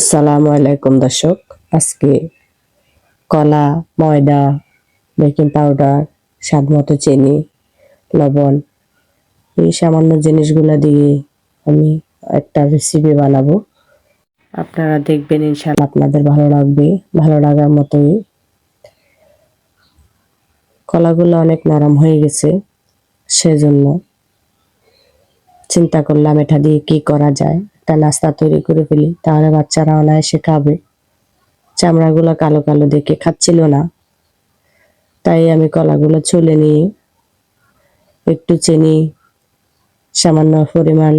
আসসালামু আলাইকুম, দর্শক। আজকে কলা, ময়দা, বেকিং পাউডার স্বাদ মতো চিনি, লবণ, এই সামান্য জিনিসগুলো দিয়ে আমি একটা রেসিপি বানাবো। আপনারা দেখবেন ইনশাল্লাহ আপনাদের ভালো লাগবে, ভালো লাগার মতোই। কলাগুলো অনেক নরম হয়ে গেছে, সেজন্য চিন্তা করলাম এটা দিয়ে কি করা যায়। একটা নাস্তা তৈরি করে ফেলি, তাহলে বাচ্চারা অনায়াসে খাবে চামড়াগুলো কালো কালো দেখে খাচ্ছিল না। তাই আমি কলাগুলো ছুলে নিয়ে একটু চিনি, সামান্য পরিমাণ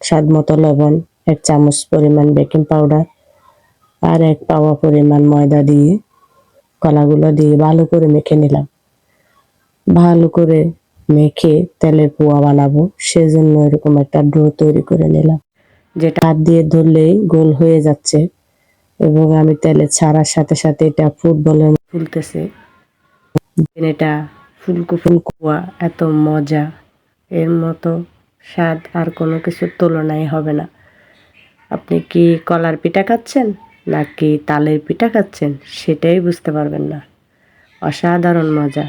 স্বাদ মতো লবণ, এক চামচ পরিমাণ বেকিং পাউডার আর এক পাওয়া পরিমাণ ময়দা দিয়ে কলাগুলো দিয়ে ভালো করে মেখে নিলাম। ভালো করে মেখে তেলের পোয়া বানাবো, সেজন্য এরকম একটা ডো তৈরি করে নিলাম। যেটা হাত দিয়ে ধরলেই গোল হয়ে যাচ্ছে এবং আমি তেলে ছাড়ার সাথে সাথে এটা ফুটবলের ফুলতেছে। এটা ফুলকো ফুলকুয়া, এত মজা। এর মতো স্বাদ আর কোনো কিছুর তুলনায় হবে না। আপনি কি কলার পিঠা খাচ্ছেন নাকি তালের পিঠা খাচ্ছেন সেটাই বুঝতে পারবেন না। অসাধারণ মজা।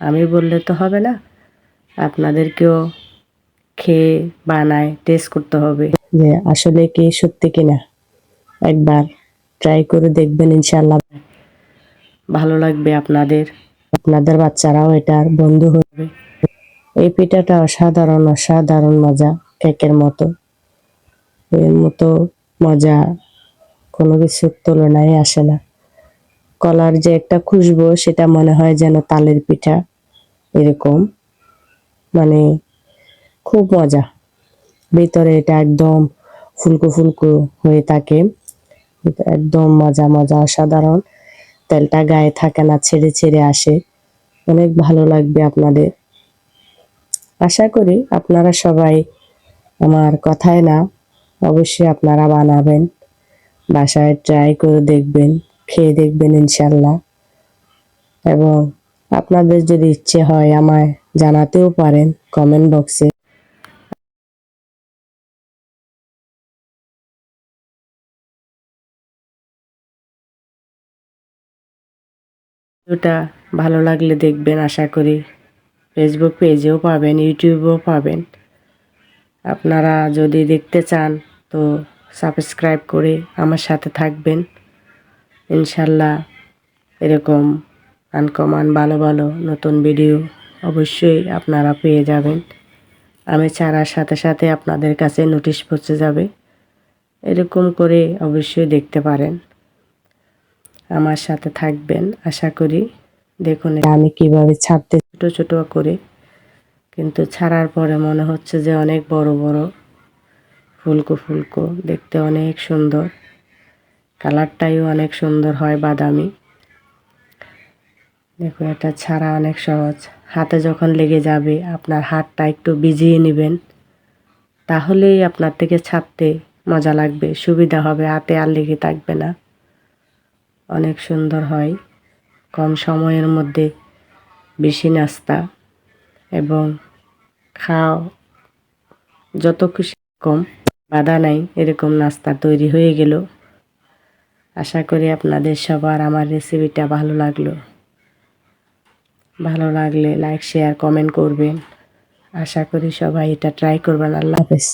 আমি বললে তো হবে না, আপনাদেরকেও খেয়ে বানায় টেস্ট করতে হবে। যে আসলে কি সত্যি কিনা? একবার ট্রাই করে দেখবেন ইনশাল্লাহ ভালো লাগবে আপনাদের। আপনাদের বাচ্চারাও এটার বন্ধু হবে এই পিঠাটা অসাধারণ অসাধারণ মজা কেকের মতো। এর মতো মজা কোনো কিছুর তুলনায় আসে না। কলার যে একটা খুশবু সেটা মনে হয় যেন তালের পিঠা এরকম। মানে খুব মজা। ভিতরে এটা একদম ফুলকো ফুলকো হয়ে থাকে। একদম মজা মজা, অসাধারণ। তেলটা গায়ে থাকে না, ছেড়ে ছেড়ে আসে। অনেক ভালো লাগবে আপনাদের। আশা করি আপনারা সবাই আমার কথায় না, অবশ্যই আপনারা বানাবেন। বাসায় ট্রাই করে দেখবেন, খেয়ে দেখবেন ইনশাল্লাহ এবং আপনাদের যদি ইচ্ছে হয় আমায় জানাতেও পারেন কমেন্ট বক্সে। ভিডিওটা ভালো লাগলে দেখবেন, আশা করি ফেসবুক পেজেও পাবেন ইউটিউবেও পাবেন। আপনারা যদি দেখতে চান, তো সাবস্ক্রাইব করে আমার সাথে থাকবেন। ইনশাল্লাহ এরকম আনকমান ভালো ভালো নতুন ভিডিও অবশ্যই আপনারা পেয়ে যাবেন। আমি ছাড়ার সাথে সাথে আপনাদের কাছে নোটিশ পৌঁছে যাবে। এরকম করে অবশ্যই দেখতে পারেন। আমার সাথে থাকবেন আশা করি। দেখুন আমি কীভাবে ছাড়তে ছোট ছোট করে কিন্তু ছাড়ার পরে মনে হচ্ছে যে অনেক বড় বড় ফুলকো ফুলকো দেখতে অনেক সুন্দর। কালারটাইও অনেক সুন্দর হয় বাদামি। দেখুন এটা ছাড়া অনেক সহজ। হাতে যখন লেগে যাবে আপনার হাতটা একটু ভিজিয়ে নেবেন। তাহলেই আপনার থেকে ছাড়তে মজা লাগবে সুবিধা হবে হাতে আর লেগে থাকবে না। অনেক সুন্দর হয়। কম সময়ের মধ্যে বেশি নাস্তা এবং খাও। যত খুশি কম, বাধা নাই, এরকম নাস্তা তৈরি হয়ে গেল। আশা করি আপনাদের সবার আমার রেসিপিটা ভালো লাগল। ভালো লাগলে লাইক শেয়ার কমেন্ট করবেন। আশা করি সবাই এটা ট্রাই করবেন। আল্লাহ হাফেজ।